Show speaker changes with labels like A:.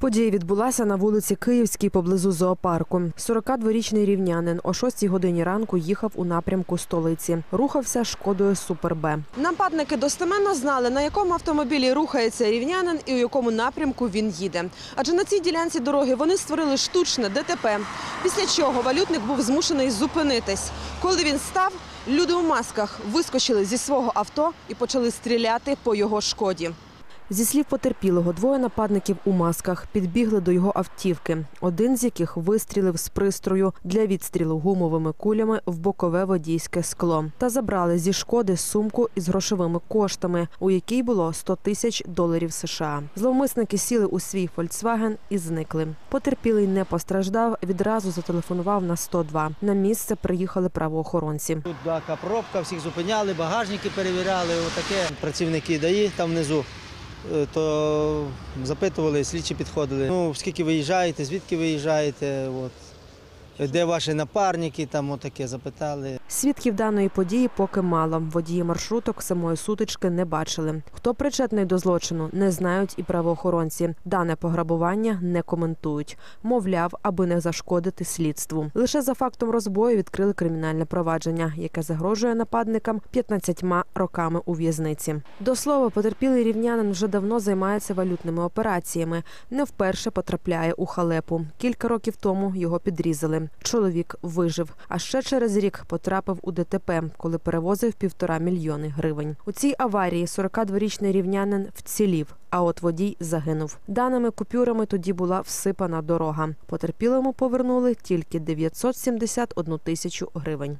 A: Подія відбулася на вулиці Київській поблизу зоопарку. 42-річний рівнянин о 6 годині ранку їхав у напрямку столиці. Рухався шкодою Супер Б. Нападники достеменно знали, на якому автомобілі рухається рівнянин і у якому напрямку він їде. Адже на цій ділянці дороги вони створили штучне ДТП. Після чого валютник був змушений зупинитись. Коли він став, люди у масках вискочили зі свого авто і почали стріляти по його шкоді. Зі слів потерпілого, двоє нападників у масках підбігли до його автівки, один з яких вистрілив з пристрою для відстрілу гумовими кулями в бокове водійське скло та забрали зі шкоди сумку із грошовими коштами, у якій було 100 тисяч доларів США. Зловмисники сіли у свій Фольксваген і зникли. Потерпілий не постраждав, відразу зателефонував на 102. На місце приїхали правоохоронці.
B: Тут така пробка, всіх зупиняли, багажники перевіряли, отаке. Працівники ДАІ там внизу. Е, То запитували, слідчі підходили. Ну, скільки виїжджаєте, звідки виїжджаєте, от. Де ваші напарники, там отаке запитали.
A: Свідків даної події поки мало. Водії маршруток самої сутички не бачили. Хто причетний до злочину, не знають і правоохоронці. Дане пограбування не коментують. Мовляв, аби не зашкодити слідству. Лише за фактом розбою відкрили кримінальне провадження, яке загрожує нападникам 15 роками у в'язниці. До слова, потерпілий рівнянин вже давно займається валютними операціями. Не вперше потрапляє у халепу. Кілька років тому його підрізали. Чоловік вижив, а ще через рік потрапив у ДТП, коли перевозив півтора мільйони гривень. У цій аварії 42-річний рівнянин вцілів, а от водій загинув. Даними купюрами тоді була всипана дорога. Потерпілому повернули тільки 971 тисячу гривень.